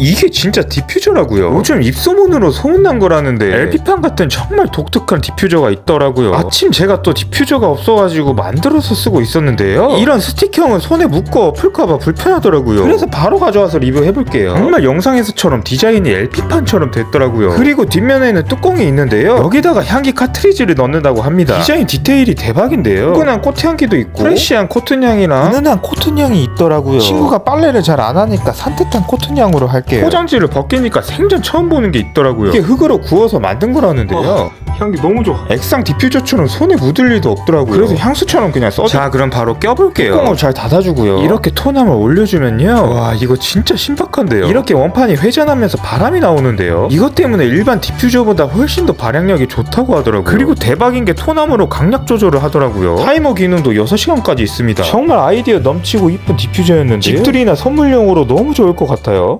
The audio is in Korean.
이게 진짜 디퓨저라고요. 요즘 입소문으로 소문난 거라는데 LP판 같은 정말 독특한 디퓨저가 있더라고요. 마침 제가 또 디퓨저가 없어가지고 만들어서 쓰고 있었는데요. 이런 스틱형은 손에 묶어 풀까봐 불편하더라고요. 그래서 바로 가져와서 리뷰해볼게요. 정말 영상에서처럼 디자인이 LP판처럼 됐더라고요. 그리고 뒷면에는 뚜껑이 있는데요. 여기다가 향기 카트리지를 넣는다고 합니다. 디자인 디테일이 대박인데요. 포근한 코트향기도 있고 프레쉬한 코튼 향이랑 은은한 코튼 향이 있더라고요. 친구가 빨래를 잘 안 하니까 산뜻한 코튼 향으로 할 게요. 포장지를 벗기니까 생전 처음 보는 게 있더라고요. 이게 흙으로 구워서 만든 거라는데요. 향기 너무 좋아. 액상 디퓨저처럼 손에 묻을 일도 없더라고요. 그래서 향수처럼 그냥 써. 자, 그럼 바로 껴볼게요. 뚜껑을 잘 닫아주고요. 이렇게 톤함을 올려주면요. 와, 이거 진짜 신박한데요. 이렇게 원판이 회전하면서 바람이 나오는데요. 이것 때문에 일반 디퓨저보다 훨씬 더 발향력이 좋다고 하더라고요. 그리고 대박인 게 톤함으로 강약 조절을 하더라고요. 타이머 기능도 6시간까지 있습니다. 정말 아이디어 넘치고 이쁜 디퓨저였는데 집들이나 선물용으로 너무 좋을 것 같아요.